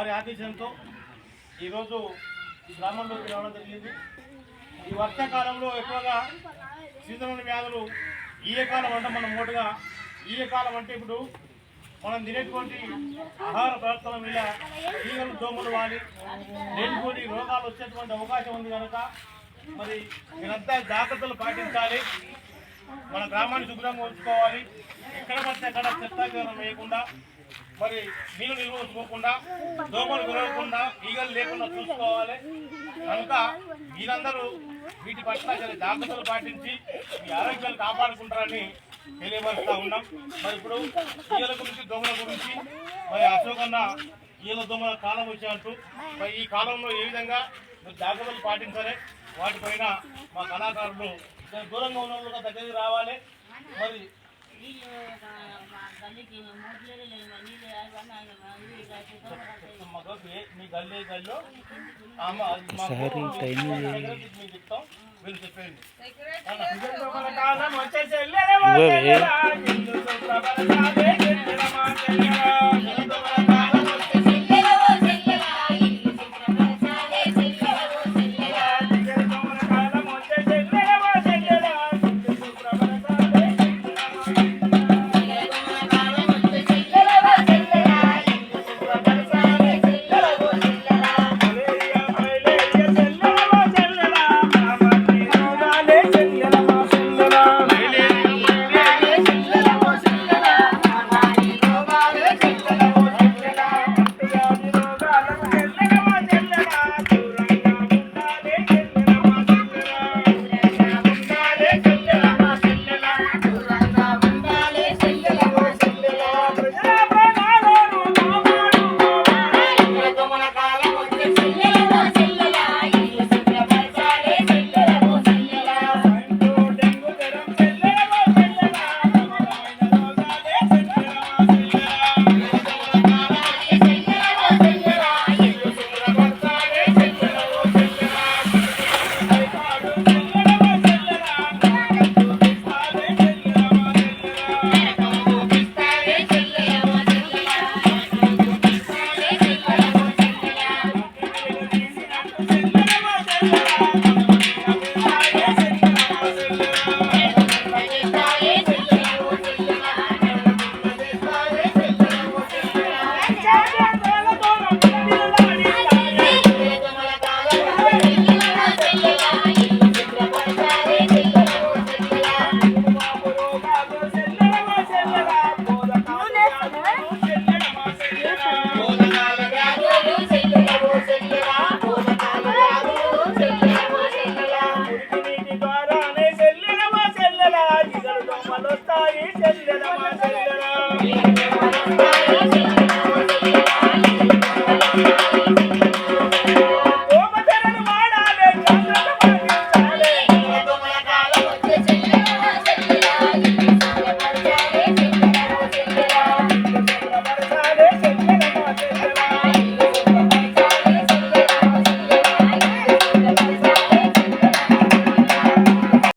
వారి ఆదేశంతో ఈరోజు ఈ గ్రామంలోకి రావడం జరిగింది. ఈ వర్షాకాలంలో ఎక్కువగా సీజనల్ వ్యాధులు ఈయకాలం అంటే మనం మోటుగా ఈయకాలం అంటే ఇప్పుడు మనం తినేటువంటి ఆహార పదార్థాల మీద ఈగలు దోమలు వాలి లేనిపోయి రోగాలు వచ్చేటువంటి అవకాశం ఉంది కనుక మరి మీరంతా జాగ్రత్తలు పాటించాలి. మన గ్రామాన్ని శుభ్రంగా ఉంచుకోవాలి. ఎక్కడ పడితే అక్కడ చెత్తాచారం వేయకుండా మరి నీళ్ళు నిల్వ ఉంచుకోకుండా దోమలు గురవకుండా ఈగలు లేకుండా చూసుకోవాలి. కనుక మీరందరూ వీటి పట్ల చాలా జాగ్రత్తలు పాటించి మీ ఆరోగ్యాలు కాపాడుకుంటారని తెలియపరుస్తా ఉన్నాం. మరి ఇప్పుడు ఈగల గురించి దోమల గురించి మరి అశోకన్న ఈయల ఈగల దోమల కాలం వచ్చాయంటూ మరి ఈ కాలంలో ఏ విధంగా మీరు జాగ్రత్తలు పాటించాలి? వాటిపైన మా కళాకారులు దూరంగా ఉన్న వాళ్ళు దగ్గరికి రావాలి. ఇస్తాం వీళ్ళు చెప్పండి 谢谢大家谢谢